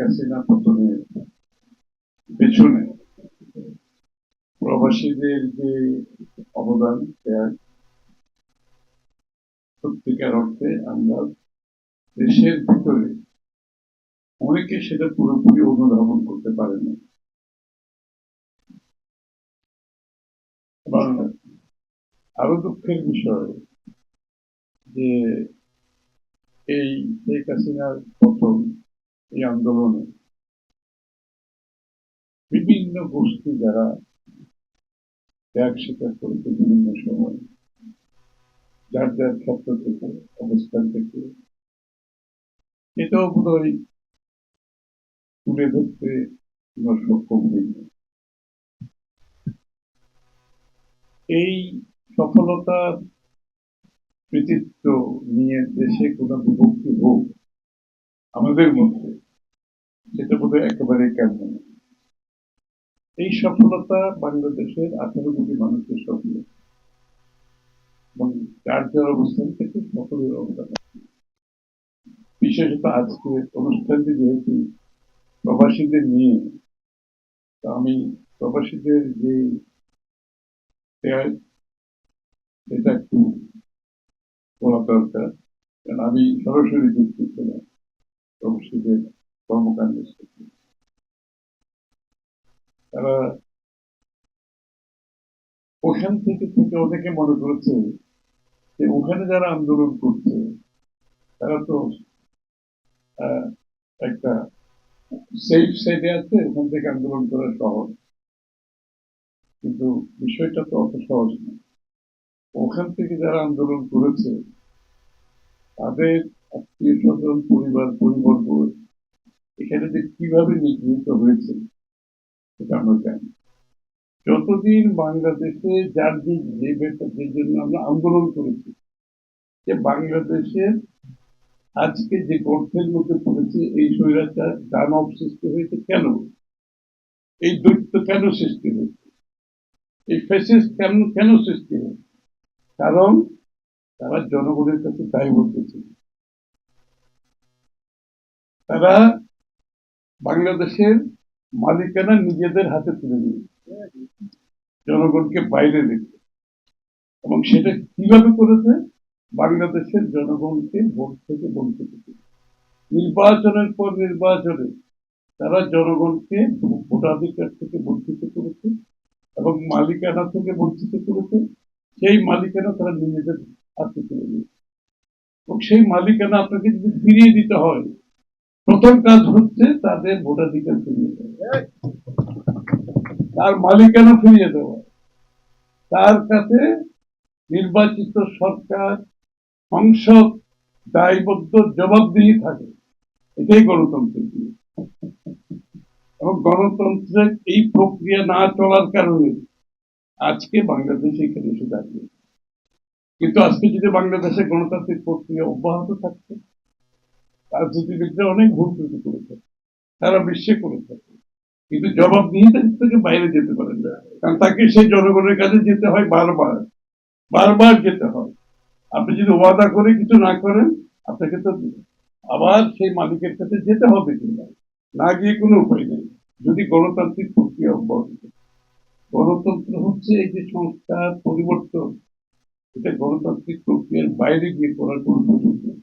হাসিনা পতনের পেছনে প্রবাসীদের যে অবদান সত্যিকার অর্থে আমরা দেশের ভিতরে অনেকে সেটা পুরোপুরি অনুধাবন করতে পারে না। আরও দুঃখের বিষয় যে এই শেখ হাসিনার প্রথম এই আন্দোলনে। বিভিন্ন গোষ্ঠী যারা ত্যাগ স্বীকার করেছে বিভিন্ন সময়, যার যার ক্ষেত্র থেকে, অবস্থান থেকে, এটাও বোধহয় তুলে ধরতে সক্ষম হইনি এই সফলতার কৃতিত্ব নিয়ে দেশে কোনো বিভক্তি হোক, আমাদের মধ্যে সেটা বোধহয় একেবারেই কেমন না। এই সফলতা বাংলাদেশের আঠারো কোটি মানুষের স্বপ্ন। এবং যার যার অবস্থান থেকে সকলের অবদান বিশেষত আজকে অনুষ্ঠানটি যেহেতু প্রবাসীদের নিয়ে আমি প্রবাসীদের যে এটা একটু বলা দরকার। কারণ আমি সরাসরি যুক্ত ছিলাম প্রবাসীদের কর্মকাণ্ডের সাথে তারা ওখান থেকে থেকে অনেকে মনে করেছে যে ওখানে যারা আন্দোলন করছে, তারা তো একটা সেফ সাইডে আছে, ওখান থেকে আন্দোলন করা সহজ। কিন্তু বিষয়টা তো অত সহজ না। ওখান থেকে যারা আন্দোলন করেছে, তাদের আত্মীয় স্বজন, পরিবার, পরিবর্গ এখানে যে কীভাবে নিগৃহীত হয়েছে, সেটা আমরা জানি। যতদিন বাংলাদেশে যার যে যে জন্য আমরা আন্দোলন করেছি, যে বাংলাদেশের আজকে যে গর্তের মধ্যে পড়েছে, এই স্বৈরাচার, দানব সৃষ্টি হয়েছে কেন? এই দৈত্য কেন সৃষ্টি হয়েছে? এই ফেসিস কেন কেন সৃষ্টি হয়েছে? কারণ তারা জনগণের কাছে দায়বদ্ধ ছিল। তারা বাংলাদেশের মালিকানা নিজেদের হাতে তুলে নিয়েছে জনগণকে বাইরে রেখে। এবং সেটা কীভাবে করেছে? বাংলাদেশের জনগণকে ভোট থেকে বঞ্চিত নির্বাচনের পর নির্বাচনে তারা জনগণকে ভোটাধিকার থেকে বঞ্চিত করেছে এবং মালিকানা থেকে বঞ্চিত করেছে। সেই মালিকানা তারা নিজেদের হাতে তুলে নিয়েছে এবং সেই মালিকানা আপনাকে যদি ফিরিয়ে দিতে হয় প্রথম কাজ হচ্ছে তাদের ভোটাধিকার ফিরিয়ে দেওয়া। তার মালিকানা ফিরিয়ে দেওয়া। তার কাছে নির্বাচিত সরকার, সংসদ, দায়বদ্ধ জবাবদিহি থাকে। এটাই গণতন্ত্রের এবং গণতন্ত্রের এই প্রক্রিয়া না চলার কারণে আজকে বাংলাদেশ এখানে এসে দাঁড়িয়ে কিন্তু আজকে যদি বাংলাদেশে গণতান্ত্রিক প্রক্রিয়া অব্যাহত থাকছে রাজনীতিবিদরা অনেক ভুল ত্রুটি করেছে সারা বিশ্বে করে থাকে কিন্তু জবাবদিহিতা থেকে বাইরে যেতে পারেন না। কারণ তাকে সেই জনগণের কাছে যেতে হয় বারবার। বারবার যেতে হয়। আপনি যদি ওয়াদা করে কিছু না করেন, আপনাকে তো আবার সেই মালিকের কাছে যেতে হবে কিনা? না গিয়ে কোনো উপায় নেই। যদি গণতান্ত্রিক প্রক্রিয়া অব্যাহত। গণতন্ত্র হচ্ছে এই যে সংস্কার পরিবর্তন। এটা গণতান্ত্রিক প্রক্রিয়ার বাইরে গিয়ে করার কোনো সুযোগ নেই।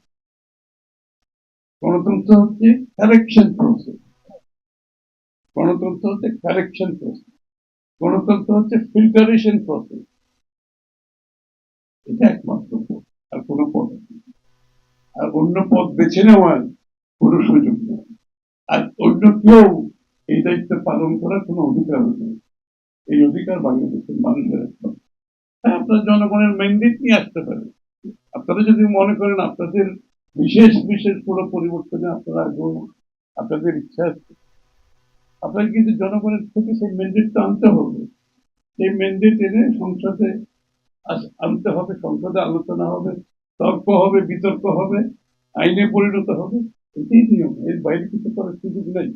গণতন্ত্র হচ্ছে কারেকশন প্রসেস গণতন্ত্র হচ্ছে কারেকশন প্রসেস গণতন্ত্র হচ্ছে ফিল্টারেশন প্রসেস এটা একমাত্র পথ, আর কোনো পথ। আর অন্য পথ বেছে নেওয়ার কোনো সুযোগ নেই। আর অন্য কেউ এই দায়িত্ব পালন করার কোনো অধিকার নেই। এই অধিকার বাংলাদেশের মানুষের একমাত্র। আপনার জনগণের ম্যান্ডেট নিয়ে আসতে পারে। আপনারা যদি মনে করেন আপনাদের বিশেষ বিশেষ কোনো পরিবর্তনে আপনারা আগ্রহ, আপনাদের ইচ্ছা আছে। আপনাকে কিন্তু জনগণের থেকে সেই মেন্ডেটটা আনতে হবে। সেই ম্যান্ডেট এনে সংসদে আনতে হবে, সংসদে আলোচনা হবে, তর্ক হবে, বিতর্ক হবে, আইনে পরিণত হবে, এটাই নিয়ম। এর বাইরে কিছু করার সুযোগ নাই